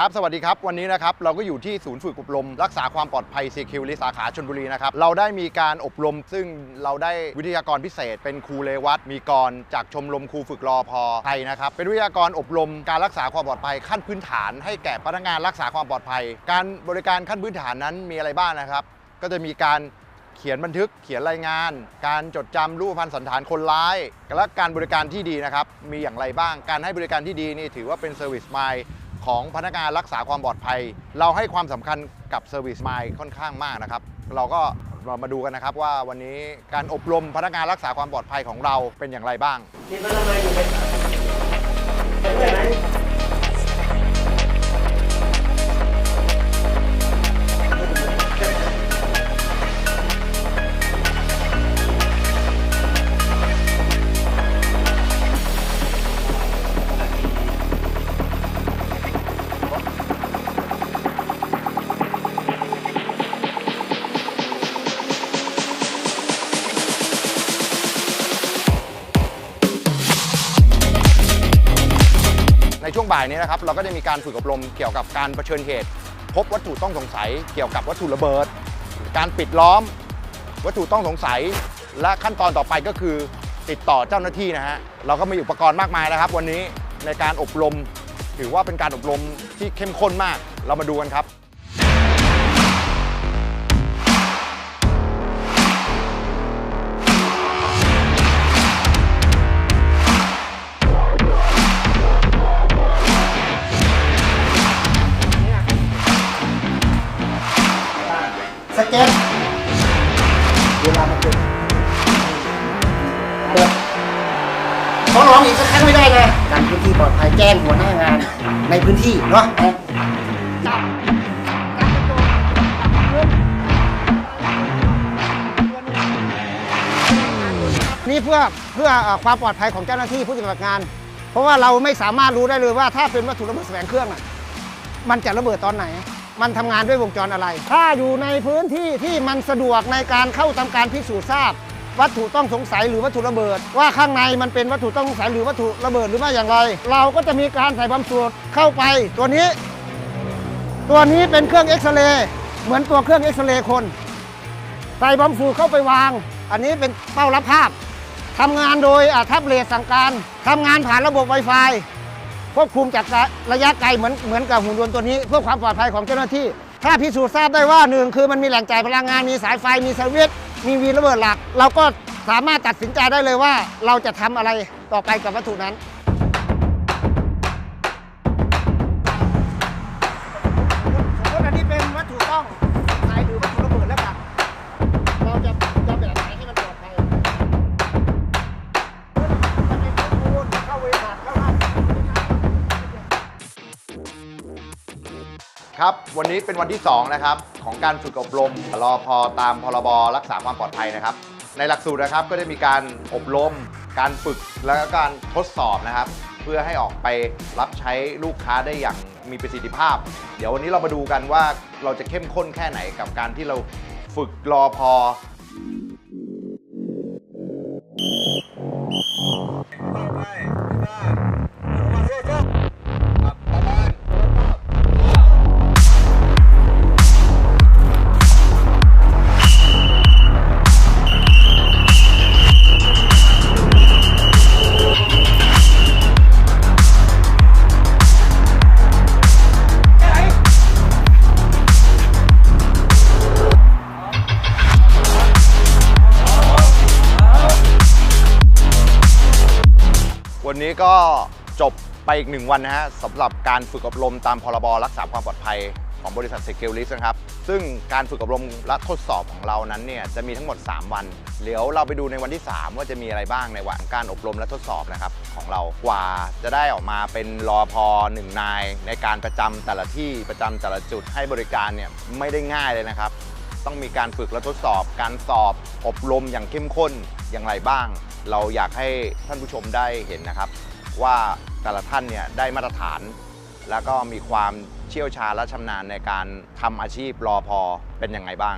ครับสวัสดีครับ วันนี้นะครับเราก็อยู่ที่ศูนย์ฝึกอบรม รักษาความปลอดภัย Security สาขาชนบุรีนะครับ เราได้มีการอบรม ซึ่งเราได้วิทยากรพิเศษ เป็นครูเลวัตมีกร จากชมรมครูฝึกรอพอไทยนะครับ เป็นวิทยากรอบรมการรักษาความปลอดภัยขั้นพื้นฐาน ให้แก่พนักงานรักษาความปลอดภัย การบริการขั้นพื้นฐานนั้นมีอะไรบ้างนะครับ ก็จะมีการเขียนบันทึกเขียนรายงาน การจดจำรูปพันธสันฐานคนร้าย และการบริการที่ดีนะครับ มีอย่างไรบ้างการให้บริการที่ดีนี่ถือว่าเป็นเซอร์วิสไมล์ ของพนักงานรักษาความปลอดภัย เราให้ความสำคัญกับเซอร์วิสไมล์ค่อนข้างมากนะครับ เราก็เรามาดูกันนะครับว่าวันนี้การอบรมพนักงานรักษาความปลอดภัยของเราเป็นอย่างไรบ้างนี่มันทำไมอยู่ไปไช่วงบ่ายนี้นะครับเราก็จะมีการฝึกอบรมเกี่ยวกับการเผชิญเหตุ พบวัตถุต้องสงสัยเกี่ยวกับวัตถุระเบิด การปิดล้อม วัตถุต้องสงสัย และขั้นตอนต่อไปก็คือ ติดต่อเจ้าหน้าที่นะฮะเราก็มีอุปกรณ์มากมายนะครับ วันนี้ในการอบรม ถือว่าเป็นการอบรมที่เข้มข้นมากเรามาดูกันครับ เก็ตเวลามันเป็นเปิดเขาร้องอีกสักครั้งไม่ได้นะการพื้นที่ปลอดภัยแจ้งหัวหน้างาน ในพื้นที่เนาะนี่เพื่อเพื่อความปลอดภัยของเจ้าหน้าที่ผู้ปฏิบัติงาน เพราะว่าเราไม่สามารถรู้ได้เลยว่าถ้าเป็นวัตถุระเบิดแสวงเครื่องอะมันจะระเบิดตอนไหน มันทำงานด้วยวงจรอะไร ถ้าอยู่ในพื้นที่ที่มันสะดวกในการเข้าทำการพิสูจน์ทราบ วัตถุต้องสงสัยหรือวัตถุระเบิด ว่าข้างในมันเป็นวัตถุต้องสงสัยหรือวัตถุระเบิดหรือไม่อย่างไร เราก็จะมีการใส่บำสูตรเข้าไป ตัวนี้ ตัวนี้เป็นเครื่องเอ็กซเรย์เหมือนตัวเครื่องเอ็กซเรย์คน ใส่บอมสูเข้าไปวาง อันนี้เป็นเป้ารับภาพทำงานโดยอ่าแท็บเล็ตสั่งการทำงานผ่านระบบ Wi-Fi ควบคุมจากระยะไกลเหมือนเหมือนกับหุ่นยนต์ตัวนี้ เพื่อความปลอดภัยของเจ้าหน้าที่ ถ้าพิสูจน์ทราบได้ว่าหนึ่งคือมันมีแหล่งจ่ายพลังงานมีสายไฟมีสวิตมีวีระเบิดหลัก เราก็สามารถตัดสินใจได้เลยว่า เราจะทำอะไรต่อไปกับวัตถุนั้น ครับ วันนี้เป็นวันที่ 2 นะครับ ของการฝึกอบรมรอพอตามพรบรักษาความปลอดภัยนะครับ ในหลักสูตรนะครับก็ได้มีการอบรม การฝึกแล้วก็การทดสอบนะครับ เพื่อให้ออกไปรับใช้ลูกค้าได้อย่างมีประสิทธิภาพ เดี๋ยววันนี้เรามาดูกันว่าเราจะเข้มข้นแค่ไหนกับการที่เราฝึกรอพอ นี้ก็จบไปอีกหนึ่งวันนะฮะสำหรับการฝึกอบรมตามพรบรักษาความปลอดภัยของบริษัทเซกิลิสนะครับ ซึ่งการฝึกอบรมและทดสอบของเรานั้นเนี่ยจะมีทั้งหมด 3 วัน เดี๋ยวเราไปดูในวันที่ 3 ว่าจะมีอะไรบ้างในวันการอบรมและทดสอบนะครับของเรา กว่าจะได้ออกมาเป็นรอพอหนึ่งนาย ในการประจำแต่ละที่ประจำแต่ละจุดให้บริการเนี่ยไม่ได้ง่ายเลยนะครับ ต้องมีการฝึกและทดสอบ การสอบอบรมอย่างเข้มข้นอย่างไรบ้าง เราอยากให้ท่านผู้ชมได้เห็นนะครับ ว่าแต่ละท่านเนี่ยได้มาตรฐาน แล้วก็มีความเชี่ยวชาญและชำนาญในการทำอาชีพรอพอเป็นยังไงบ้าง